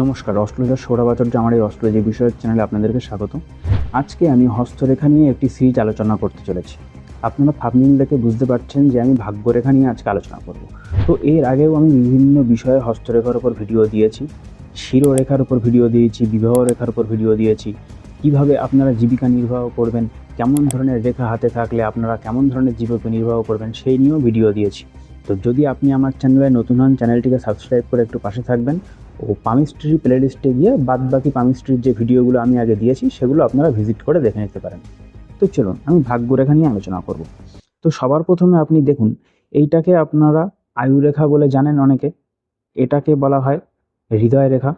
নমস্কার অস্ট্রেলিয়ার সৌরবাচার্য আমার এই অস্ট্রেলিয়া যে বিষয়ের চ্যানেলে আপনাদেরকে স্বাগত। আজকে আমি হস্তরেখা নিয়ে একটি সিরিজ আলোচনা করতে চলেছি। আপনারা থাবনিল দেখে বুঝতে পারছেন যে আমি ভাগ্যরেখা নিয়ে আজকে আলোচনা করব। তো এর আগেও আমি বিভিন্ন বিষয়ে হস্তরেখার উপর ভিডিও দিয়েছি, শিরোরেখার উপর ভিডিও দিয়েছি বিবাহ রেখার উপর ভিডিও দিয়েছি। কীভাবে আপনারা জীবিকা নির্বাহ করবেন, কেমন ধরনের রেখা হাতে থাকলে আপনারা কেমন ধরনের জীবিকা নির্বাহ করবেন, সেই নিয়েও ভিডিও দিয়েছি। তো যদি আপনি আমার চ্যানেলে নতুন হন চ্যানেলটিকে সাবস্ক্রাইব করে একটু পাশে থাকবেন ও পামিস্ট্রি প্লেলিস্টে গিয়ে বাদ বাকি পামিস্ট্রির যে ভিডিওগুলো আমি আগে দিয়েছি, সেগুলো আপনারা ভিজিট করে দেখে নিতে পারেন। তো চলুন, আমি ভাগ্যরেখা নিয়ে আলোচনা করব। তো সবার প্রথমে আপনি দেখুন, এইটাকে আপনারা আয়ুরেখা বলে জানেন অনেকে। এটাকে বলা হয় হৃদয় রেখা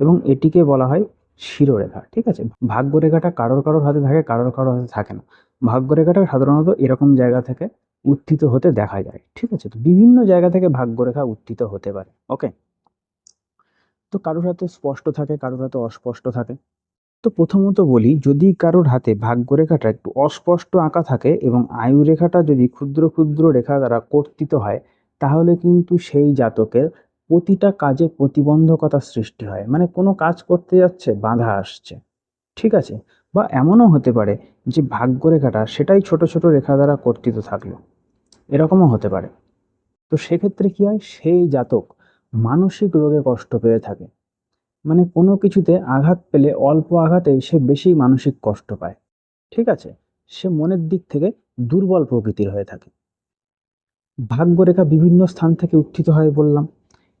এবং এটিকে বলা হয় শিরোরেখা, ঠিক আছে? ভাগ্যরেখাটা কারোর কারোর হাতে থাকে, কারোর কারোর হাতে থাকে না। ভাগ্যরেখাটা সাধারণত এরকম জায়গা থেকে উত্থিত হতে দেখা যায়, ঠিক আছে? তো বিভিন্ন জায়গা থেকে ভাগ্যরেখা উত্থিত হতে পারে ওকে তো কারোর হাতে স্পষ্ট থাকে, কারোর হাতে অস্পষ্ট থাকে। তো প্রথমত বলি, যদি কারোর হাতে ভাগ্যরেখাটা একটু অস্পষ্ট আঁকা থাকে এবং আয়ু রেখাটা যদি ক্ষুদ্র ক্ষুদ্র রেখা দ্বারা কর্তিত হয়, তাহলে কিন্তু সেই জাতকের প্রতিটা কাজে প্রতিবন্ধকতা সৃষ্টি হয়। মানে কোনো কাজ করতে যাচ্ছে, বাধা আসছে, ঠিক আছে? বা এমনও হতে পারে যে ভাগ্যরেখাটা সেটাই ছোট ছোট রেখা দ্বারা কর্তিত থাকল। এরকমও হতে পারে। তো সেক্ষেত্রে কি হয়? সেই জাতক মানসিক রোগে কষ্ট পেয়ে থাকে। মানে কোনো কিছুতে আঘাত পেলে অল্প আঘাতেই সে বেশি মানসিক কষ্ট পায়। ঠিক আছে? সে মনের দিক থেকে দুর্বল প্রকৃতির হয়ে থাকে। ভাগ্যরেখা বিভিন্ন স্থান থেকে উত্থিত হয় বললাম।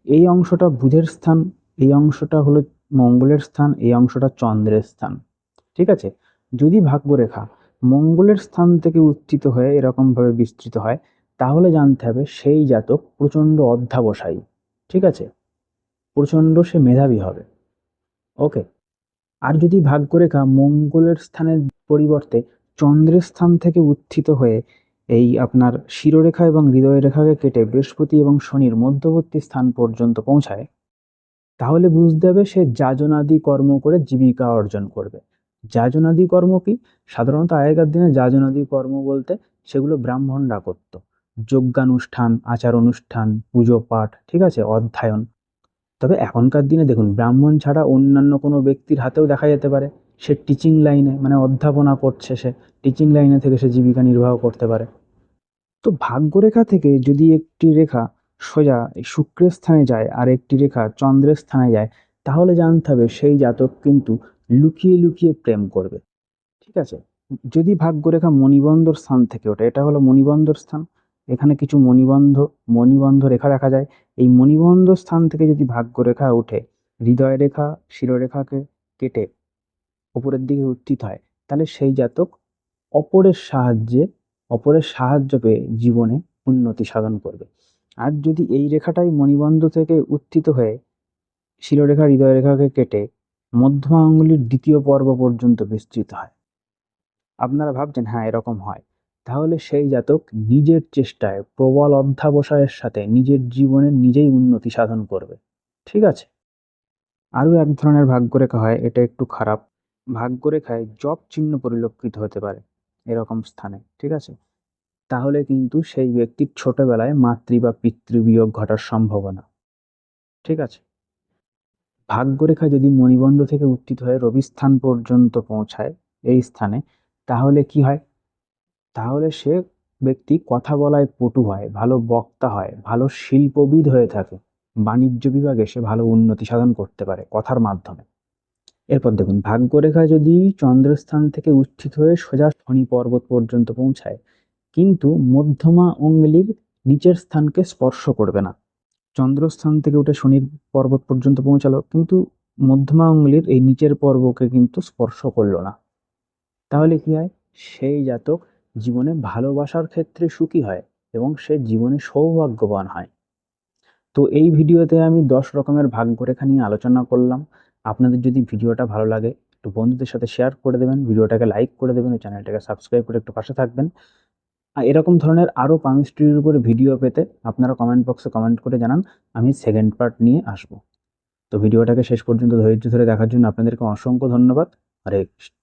এই অংশটা বুধের স্থান, এই অংশটা হলো মঙ্গলের স্থান, এই অংশটা চন্দ্রের স্থান। ঠিক আছে? যদি ভাগ্যরেখা মঙ্গলের স্থান থেকে উত্থিত হয়ে এরকমভাবে বিস্তৃত হয়, তাহলে জানতে হবে সেই জাতক প্রচণ্ড অধ্যাবসায়ী। ঠিক আছে? প্রচণ্ড সে মেধাবী হবে। ওকে। আর যদি ভাগ্যরেখা মঙ্গলের স্থানের পরিবর্তে চন্দ্রের স্থান থেকে উত্থিত হয়ে এই আপনার শিরোরেখা এবং হৃদয় রেখাকে কেটে বৃহস্পতি এবং শনির মধ্যবর্তী স্থান পর্যন্ত পৌঁছায়, তাহলে বুঝতে হবে সে যাজনাদি কর্ম করে জীবিকা অর্জন করবে। যাজনাদি কর্ম কি? সাধারণত আগেকার দিনে যাজনাদি কর্ম বলতে সেগুলো ব্রাহ্মণরা করত। যজ্ঞানুষ্ঠান আচার অনুষ্ঠান পুজো পাঠ ঠিক আছে? অধ্যয়ন। তবে এখনকার দিনে দেখুন, ব্রাহ্মণ ছাড়া অন্যান্য কোনো ব্যক্তির হাতেও দেখা যেতে পারে। সে টিচিং লাইনে মানে অধ্যাপনা করছে সে টিচিং লাইনে থেকে সে জীবিকা নির্বাহ করতে পারে। তো ভাগ্যরেখা থেকে যদি একটি রেখা সোজা শুক্রের স্থানে যায় আর একটি রেখা চন্দ্রের স্থানে যায়, তাহলে জানতে হবে সেই জাতক কিন্তু লুকিয়ে লুকিয়ে প্রেম করবে। ঠিক আছে? যদি ভাগ্যরেখা মণিবন্ধর স্থান থেকে ওঠে, এটা হলো মণিবন্ধর স্থান। এখানে কিছু মণিবন্ধ মণিবন্ধ রেখা দেখা যায়। এই মণিবন্ধ স্থান থেকে যদি ভাগ্যরেখা উঠে হৃদয় রেখা, শিরোরেখাকে কেটে ওপরের দিকে উত্থিত হয়, তাহলে সেই জাতক অপরের সাহায্যে, অপরের সাহায্য পেয়ে জীবনে উন্নতি সাধন করবে। আর যদি এই রেখাটাই মণিবন্ধ থেকে উত্থিত হয়ে, শিরোরেখা, হৃদয় রেখাকে কেটে মধ্যমা আঙ্গুলির দ্বিতীয় পর্ব পর্যন্ত বিস্তৃত হয়। আপনারা ভাবছেন হ্যাঁ এরকম হয়। তাহলে সেই জাতক নিজের চেষ্টায় প্রবল অধ্যাবসায়ের সাথে নিজের জীবনের নিজেই উন্নতি সাধন করবে। ঠিক আছে? আরও এক ধরনের ভাগ্যরেখা হয়, এটা একটু খারাপ। ভাগ্যরেখায় জব চিহ্ন পরিলক্ষিত হতে পারে এরকম স্থানে। ঠিক আছে? তাহলে কিন্তু সেই ব্যক্তির ছোটবেলায় মাতৃ বা পিতৃবিয়োগ ঘটার সম্ভাবনা। ঠিক আছে? ভাগ্যরেখা যদি মণিবন্ধ থেকে উত্থিত হয়ে রবিস্থান পর্যন্ত পৌঁছায় এই স্থানে, তাহলে কি হয়? তাহলে সে ব্যক্তি কথা বলায় পটু হয়, ভালো বক্তা হয়, ভালো শিল্পবিদ হয়ে থাকে। বাণিজ্য বিভাগে সে ভালো উন্নতি সাধন করতে পারে কথার মাধ্যমে। এরপর দেখুন, ভাগ্যরেখা যদি চন্দ্রস্থান থেকে উত্থিত হয়ে সোজা শনি পর্বত পর্যন্ত পৌঁছায়, কিন্তু মধ্যমা অঙ্গলির নিচের স্থানকে স্পর্শ করবে না। চন্দ্রস্থান থেকে উঠে শনির পর্বত পর্যন্ত পৌঁছালো, কিন্তু মধ্যমা অঙ্গলির এই নিচের পর্বকে কিন্তু স্পর্শ করল না। তাহলে কি হয়? সেই জাতক জীবনে ভালোবাসার ক্ষেত্রে সুখী হয় এবং সে জীবনে সৌভাগ্যবান হয়। তো এই ভিডিওতে আমি দশ রকমের ভাগ্যরেখা নিয়ে আলোচনা করলাম। আপনাদের যদি ভিডিওটা ভালো লাগে, একটু বন্ধুদের সাথে শেয়ার করে দেবেন। ভিডিওটাকে লাইক করে দেবেন চ্যানেলটাকে সাবস্ক্রাইব করে একটু পাশে থাকবেন। এরকম ধরনের আরও পামিস্ট্রির উপরে ভিডিও পেতে আপনারা কমেন্ট বক্সে কমেন্ট করে জানান, আমি সেকেন্ড পার্ট নিয়ে আসব। তো ভিডিওটাকে শেষ পর্যন্ত ধৈর্য ধরে দেখার জন্য আপনাদেরকে অসংখ্য ধন্যবাদ। হরে কৃষ্ণ।